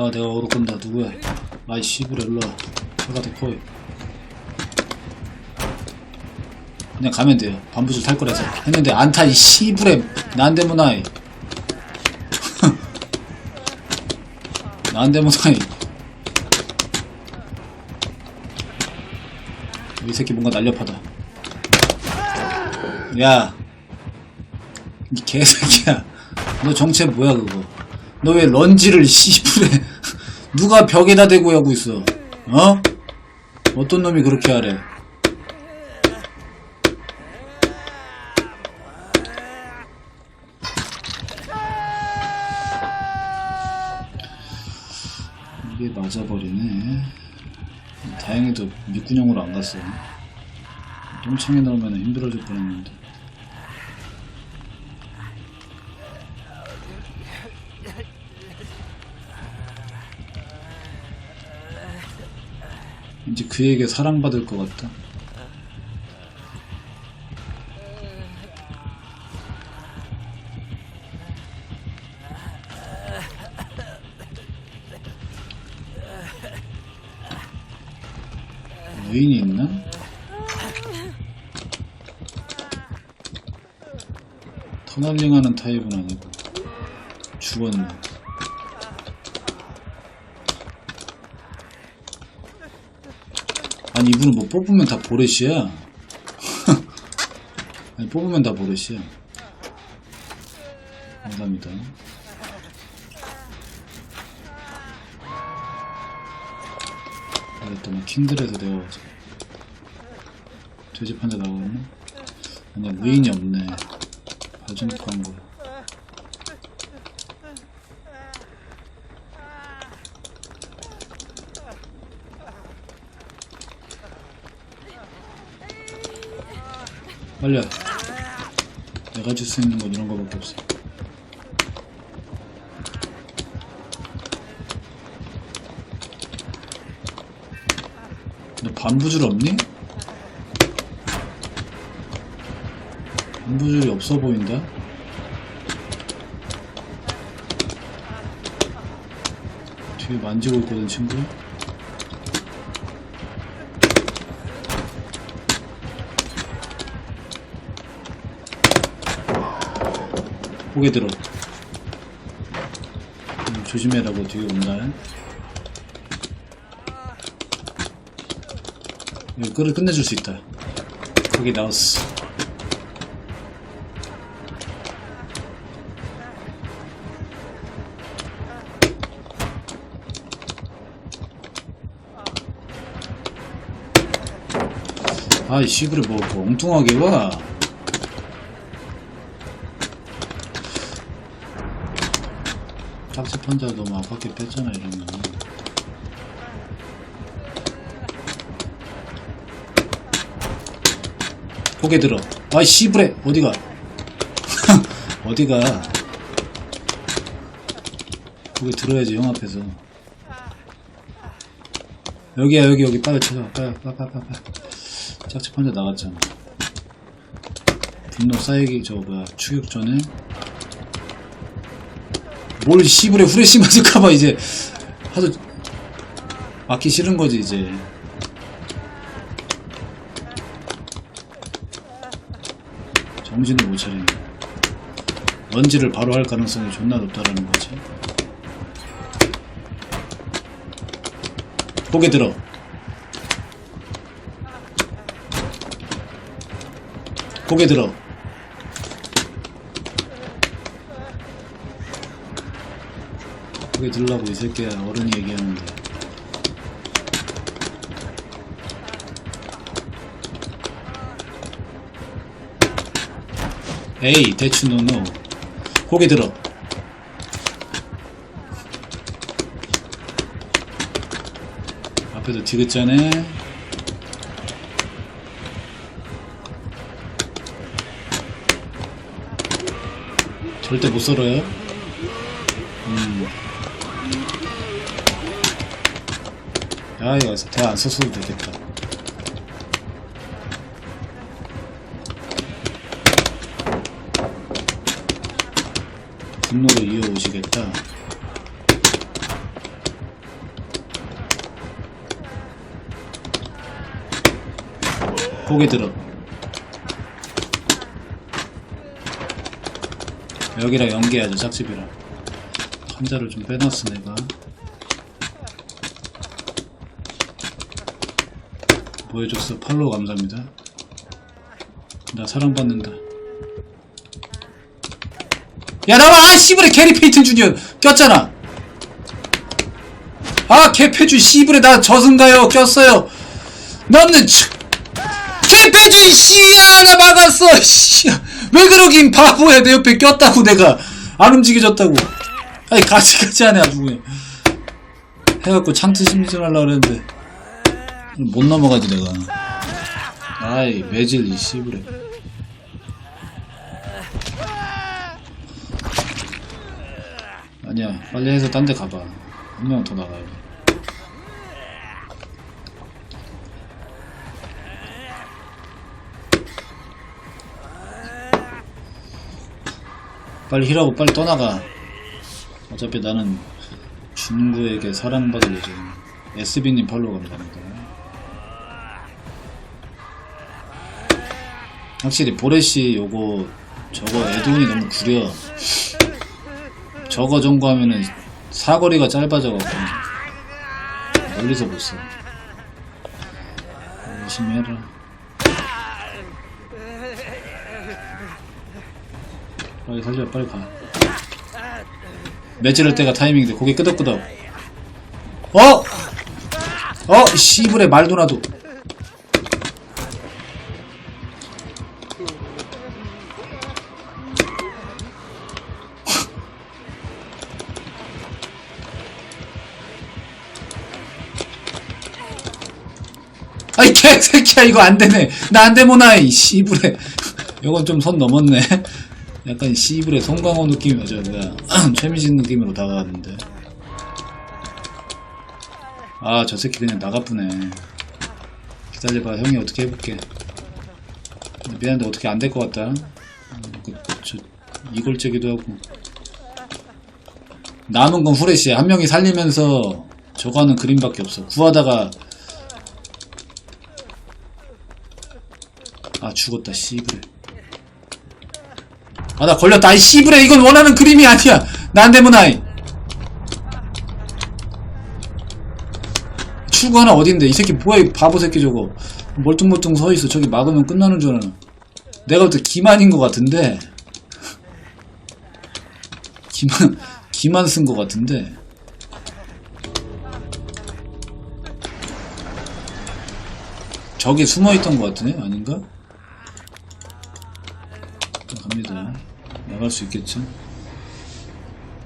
아 내가 오를 건다 누구야? 아이 씨부레 일로와. 차가 데코이 그냥 가면 돼요. 반부줄 탈 거라서. 했는데 안타 이 씨부레. 나한테 문화이. 이 새끼 뭔가 날렵하다. 야. 이 개새끼야. 너 정체 뭐야 그거? 너 왜 런지를 씨부레 누가 벽에다 대고 하고 있어? 어? 어떤 놈이 그렇게 하래? 이게 맞아버리네. 다행히도 밑구녕으로 안 갔어. 똥창에 나오면 힘들어질 뻔했는데 이제 그에게 사랑받을 것 같다. 여인이 있나? 터널링하는 타입은 아니고 죽었네. 아니 이분은 뭐 뽑으면 다 보레시야. 아니 뽑으면 다 보레시야. 감사합니다. 뭐 킹들에서 내가 돼지 판자 나오네 아니야 의인이 없네. 봐주놓고 한 거야 와. 내가 줄 수 있는 건 이런 거밖에 없어. 너 반부줄 없니? 반부줄이 없어 보인다? 뒤에 만지고 있거든, 친구. 고개 들어. 음, 조심해라고 뒤에 온다. 이거 끓을 끝내줄 수 있다. 거기 나왔어. 아이 씨부레 뭐, 뭐 엉뚱하게 와. 짝지 판자 너무 아깝게 뺐잖아 이러면 고개 들어. 아이 씨부레 어디가? 어디가? 고개 들어야지 형 앞에서. 여기야 여기 여기. 빨리 찾아 빨리 빨리 빨리 빨리 짝지 판자 나갔잖아. 분노 쌓이기 저 뭐야. 추격 전에 뭘 씨부레 후레쉬 맞을까봐 이제 하도 맞기 싫은 거지 이제. 정신을 못 차리네. 런지를 바로 할 가능성이 존나 높다라는 거지. 고개 들어. 고개 들어 고개 들라고 이 새끼야. 어른이 얘기하는데. 에이 대추 노노. 고개 들어. 앞에서 디귿자네. 절대 못 썰어요? 음. 야 여기서 대안 썼어도 되겠다. 분노를 이어오시겠다. 고개 들어. 여기랑 연계하자 짝집이랑. 환자를 좀 빼놨어, 내가. 뭐 해줬어? 팔로우 감사합니다. 나 사랑받는다. 야, 나와! 아, 씨부레 게리 페이튼 주니어! 꼈잖아! 아, 개패주 씨부레 나 저승가요! 꼈어요! 치- 개패주 이 씨야! 나 막았어! 씨야! 왜 그러긴 바보야! 내 옆에 꼈다고 내가! 안 움직여졌다고! 아니, 같이 같이 하네, 아주 그냥. 해갖고 창트 심리전 하려고 그랬는데. 못 넘어가지, 내가. 아이, 매질, 이 씨부레. 아니야, 빨리 해서 딴 데 가봐. 한 명 더 나가야 돼. 빨리 힐하고 빨리 떠나가. 어차피 나는 중구에게 사랑받을 예정. SB님 팔로우 감사합니다. 확실히 보레씨 요거 저거 에드온이 너무 구려. 저거 정도 하면은 사거리가 짧아져갖고 멀리서 못 써. 열심히 해라. 빨리 살려, 빨리 가. 매지를 때가 타이밍인데 고개 끄덕끄덕. 어? 어? 씨부레 말도 나도. 아이 개새끼야 이거 안되네 나 안되모나 이 씨부레 이건 좀 선 넘었네 약간 씨부레 송강호 느낌이 맞아 내가 최미진 느낌으로 다가갔는데. 아 저 새끼 그냥 나가쁘네. 기다려봐. 형이 어떻게 해볼게. 미안한데 어떻게 안 될 것 같다. 음, 그, 저, 이골째기도 하고. 남은 건 후레쉬야 한 명이 살리면서 저거 하는 그림밖에 없어. 구하다가. 아 죽었다. 씨부레 아 나 걸렸다. 아이 씨부레 이건 원하는 그림이 아니야. 난데모나이. 출구 하나 어딘데? 이 새끼 뭐야 이 바보 새끼 저거. 멀뚱멀뚱 서있어. 저기 막으면 끝나는 줄 아나 내가 볼때 기만인 것 같은데. 기만 기만 쓴 것 같은데. 저기 숨어있던 것 같으네? 아닌가? 갑니다 나갈 수 있겠죠